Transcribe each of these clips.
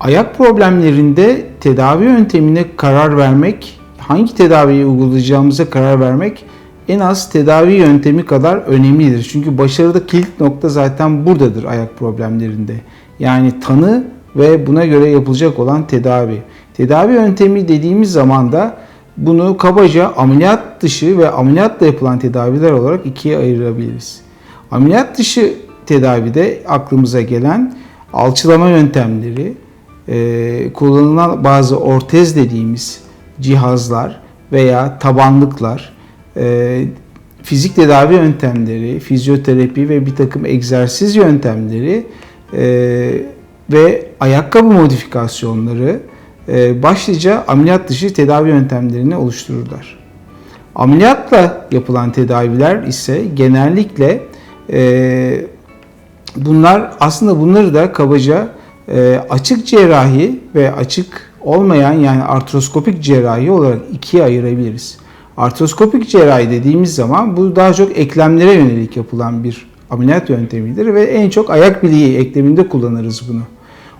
Ayak problemlerinde tedavi yöntemine karar vermek, hangi tedaviyi uygulayacağımıza karar vermek en az tedavi yöntemi kadar önemlidir. Çünkü başarıda kilit nokta zaten buradadır ayak problemlerinde. Yani tanı ve buna göre yapılacak olan tedavi. Tedavi yöntemi dediğimiz zaman da bunu kabaca ameliyat dışı ve ameliyatla yapılan tedaviler olarak ikiye ayırabiliriz. Ameliyat dışı tedavide aklımıza gelen alçılama yöntemleri, e, kullanılan bazı ortez dediğimiz cihazlar veya tabanlıklar, e, fizik tedavi yöntemleri, fizyoterapi ve bir takım egzersiz yöntemleri e, ve ayakkabı modifikasyonları e, başlıca ameliyat dışı tedavi yöntemlerini oluştururlar. Ameliyatla yapılan tedaviler ise genellikle e, bunlar aslında bunları da kabaca e, açık cerrahi ve açık olmayan yani artroskopik cerrahi olarak ikiye ayırabiliriz. Artroskopik cerrahi dediğimiz zaman bu daha çok eklemlere yönelik yapılan bir ameliyat yöntemidir ve en çok ayak bileği ekleminde kullanırız bunu.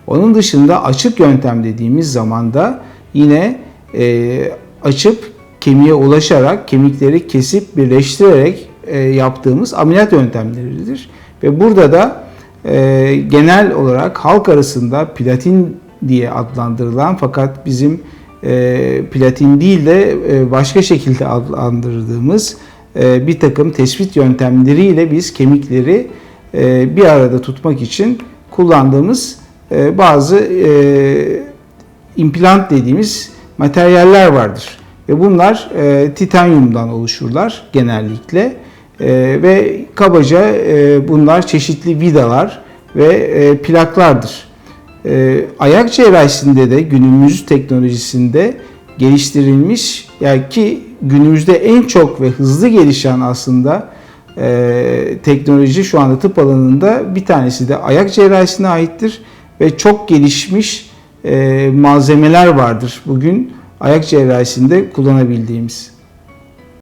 Onun dışında açık yöntem dediğimiz zaman da yine e, açıp kemiğe ulaşarak kemikleri kesip birleştirerek e, yaptığımız ameliyat yöntemleridir. Ve burada da e, genel olarak halk arasında platin diye adlandırılan fakat bizim e, platin değil de e, başka şekilde adlandırdığımız e, bir takım tespit yöntemleriyle biz kemikleri bir arada tutmak için kullandığımız bazı implant dediğimiz materyaller vardır. Ve bunlar e, titanyumdan oluşurlar genellikle. E, ve kabaca e, bunlar çeşitli vidalar ve e, plaklardır. E, ayak cerrahisinde de günümüz teknolojisinde geliştirilmiş yani ki günümüzde en çok ve hızlı gelişen aslında e, teknoloji şu anda tıp alanında bir tanesi de ayak cerrahisine aittir ve çok gelişmiş e, malzemeler vardır bugün ayak cerrahisinde kullanabildiğimiz.